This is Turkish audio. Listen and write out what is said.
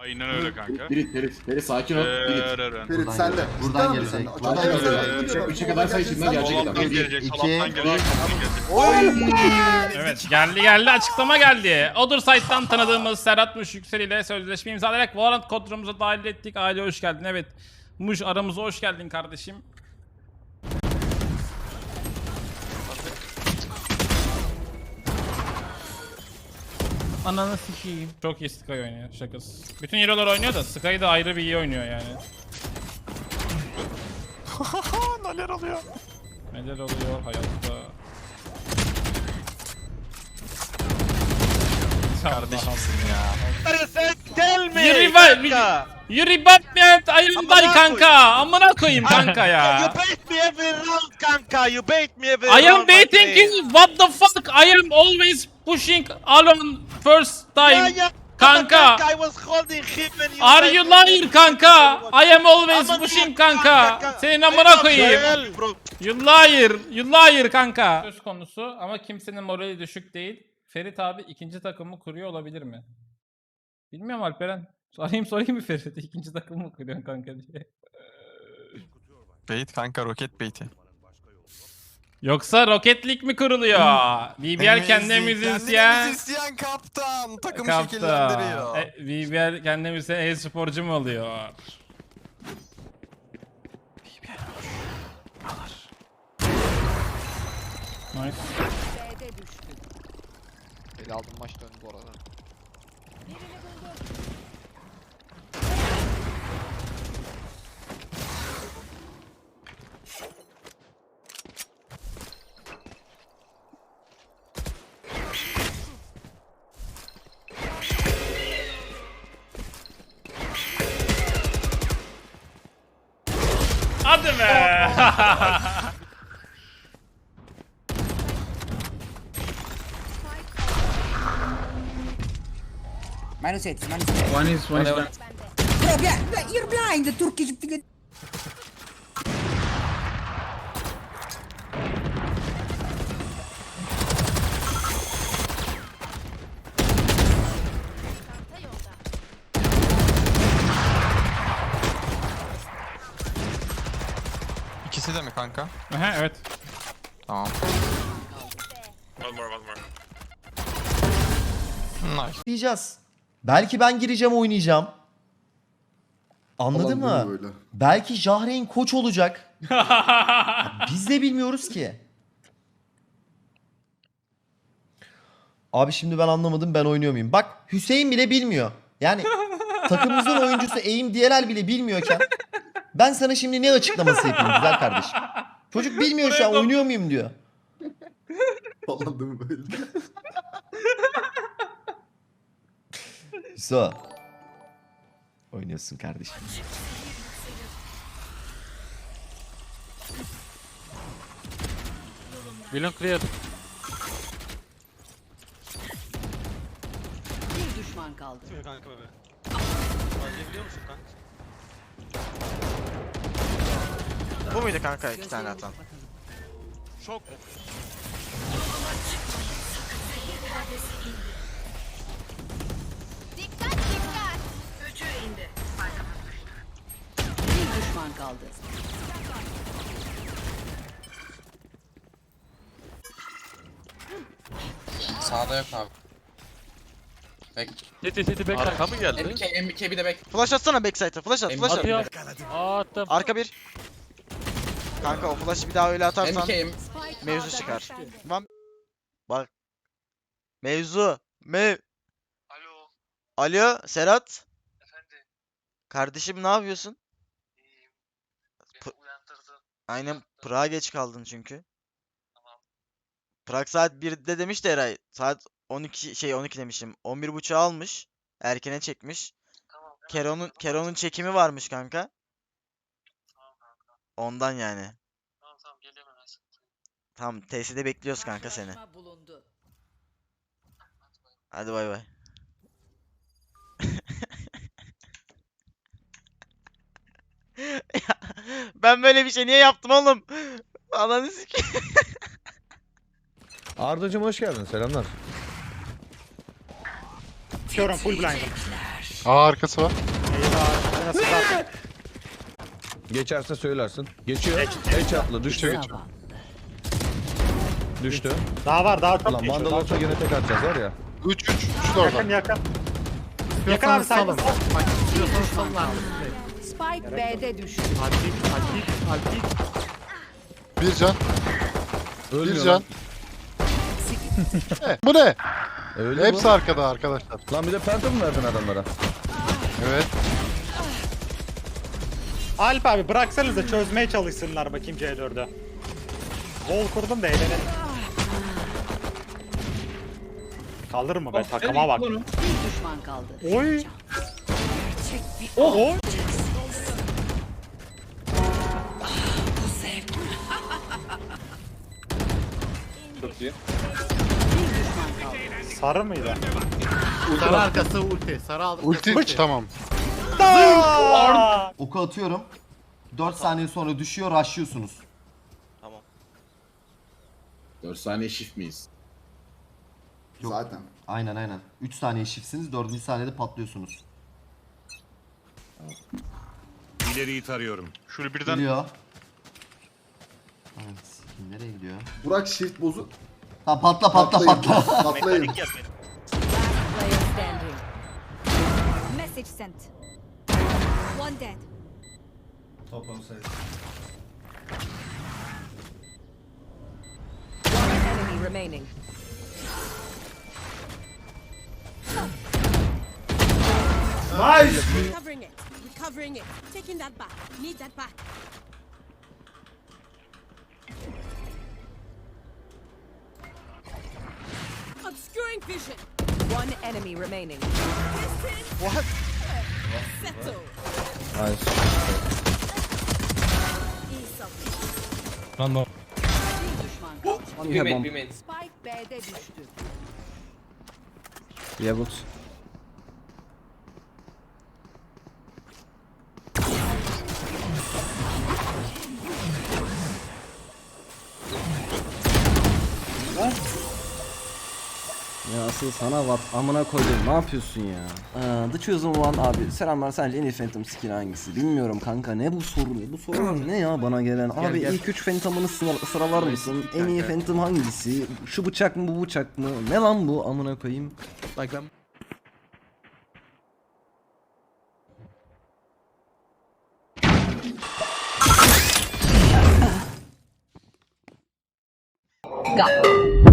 Aynen öyle kanka. Ferit, Ferit, Ferit sakin ol. Ferit. Ereren. Ferit Buradan sen de. buradan gelecek, sen de. buradan gelecek. mısın? Üçe- üçe kadar say şimdiden gelecek adam. Solaktan Bir, gelecek, iki, gelecek. Evet geldi geldi açıklama geldi. Odur site'tan tanıdığımız Serhat Muş Yüksel ile sözleşme imzalayarak Valorant kodrumuza dahil ettik. Aile hoş geldin. Evet. Muş aramıza hoş geldin kardeşim. Ananı sikeyim. Çok iyi Sky oynuyor şakası. Bütün hero'lar oynuyor da Sky da ayrı bir iyi oynuyor yani. Neler oluyor? Neler oluyor hayatta? Kardeşimsin ya. Sen tell me Yürü bak. kanka. Yürü bak Amına kanka. Amına koyayım kanka You ya. bait me every round kanka. You bait me every I round. am my baiting you. What the fuck? I am always pushing alone first Yeah, time. yeah. Kanka. I was holding him and you Are you liar kanka? I am always Ama pushing değil kanka. Senin amına koyayım. You liar. You liar kanka. Söz konusu ama kimsenin morali düşük değil. Ferit abi ikinci takımı kuruyor olabilir mi? Bilmiyorum Alperen. Arayayım sorayım mı Ferit'e ikinci takımı mı kuruyorsun kanka diye. Bait kanka roket bait'i. Yoksa Rocket League mi kuruluyor? BBL kendi müzisyen. müzisyen kaptan. Takım Kaptan. şekillendiriyor. E, BBL kendi müzisyen e-sporcu mu oluyor? Nice. Eli aldım maç döndü bu arada. Hadi be. Minus 8, minus 8. One is, one is one. Bro, you're blind, the Turkish İkisi de mi kanka? Aha, evet. Tamam. One more, one more. Nice. Diyeceğiz. Belki ben gireceğim oynayacağım. Anladın Falan mı? böyle böyle. Belki Jahreyn koç olacak. Biz de bilmiyoruz ki. Abi şimdi ben anlamadım ben oynuyor muyum? Bak Hüseyin bile bilmiyor. Yani takımımızın oyuncusu Eğim Diyelal bile bilmiyorken ben sana şimdi ne açıklaması yapayım güzel kardeşim? Çocuk bilmiyor şu an oynuyor muyum diyor. Falan değil mi böyle? Hüso. Oynuyorsun kardeşim. Bilon clear. Bir düşman kaldı. Kanka be. Biliyor musun kanka? Bu muydu kanka iki tane atan? Çok. Bir düşman kaldı. Sağda yok abi. City city back. Arka mı geldi? MK, MK bir de back. Flash atsana backside'a flash at flash at. Atıyor. Aa attım. Arka bir. Kanka o flash'ı bir daha öyle atarsan mevzu çıkar. Tamam. Bak. Mevzu. Mev. Alo, Alo Serhat. efendi. Kardeşim ne yapıyorsun? İyiyim. P- uyandırdın. Aynen Prag'a geç kaldın çünkü. Tamam. Prag saat 1'de demiş de Eray. Saat 12 şey 12 demişim. 11.30'a almış. Erkene çekmiş. Tamam. hemen Kero'nun Kero'nun çekimi varmış kanka. Ondan yani. Tamam tamam geliyorum hemen. Tamam TS'de bekliyoruz kanka seni. Karşılaşma bulundu. Hadi bay bay. Ya, ben böyle bir şey niye yaptım oğlum? Ananı sikeyim. Ardacım hoş geldin. Selamlar. Fiora full blind. Aa arkası var. Geçerse söylersin. Geçiyor. Headshot'la düştü. Düştü. Daha var daha çok Lan Vandal olsa gene tek atacağız var ya. 3 3 3 de orada. yakın yakın. Yakın abi salın. Bak istiyorsanız salın abi. Spike B'de düştü. Alpik, Alpik, Alpik. Bir can. Bir Ölmüyor can. lan. Ne? Bu ne? Öyle Hepsi arkada arkadaşlar. bu. Lan bir de phantom verdin adamlara? Evet. Alp abi bıraksanız da çözmeye çalışsınlar bakayım C4'ü. Wall kurdum da eğlenelim. Kalır mı be takıma bak. Bir düşman kaldı. Oy. Oh. Çok iyi. Bir düşman kaldı. Sarı mıydı? Sarı arkası ulti. Sarı aldı. Ulti tamam. Aa! Oku atıyorum. 4 saniye sonra düşüyor, rushlıyorsunuz. 4 saniye shift miyiz? Yok. Zaten. Aynen aynen. 3 saniye shiftsiniz, 4. saniyede patlıyorsunuz. İleriyi tarıyorum. Şöyle birden Geliyor. Evet, sikim nereye gidiyor? Burak shift bozu. Tamam patla patla Patlayın. patla. Patlayın. Player standing. Message sent. One dead. Top on side. One enemy remaining. Nice! Recovering it. Recovering it. Taking that back. Need that back. Obscuring vision. One enemy remaining. What? Settle. Ease up. Bir düşman kaldı. Bir main, bir main. Spike B'de düştü. Ya asıl sana var amına koydum ne yapıyorsun ya? Aa, The Chosen One abi selamlar sence en iyi Phantom skin hangisi? Bilmiyorum kanka ne bu soru bu sorular ne ya bana gelen abi ilk 3 Phantom'ını sıra- sıralar mısın? En iyi Phantom hangisi? Şu bıçak mı bu bıçak mı? Ne lan bu amına koyayım? Bak ben Got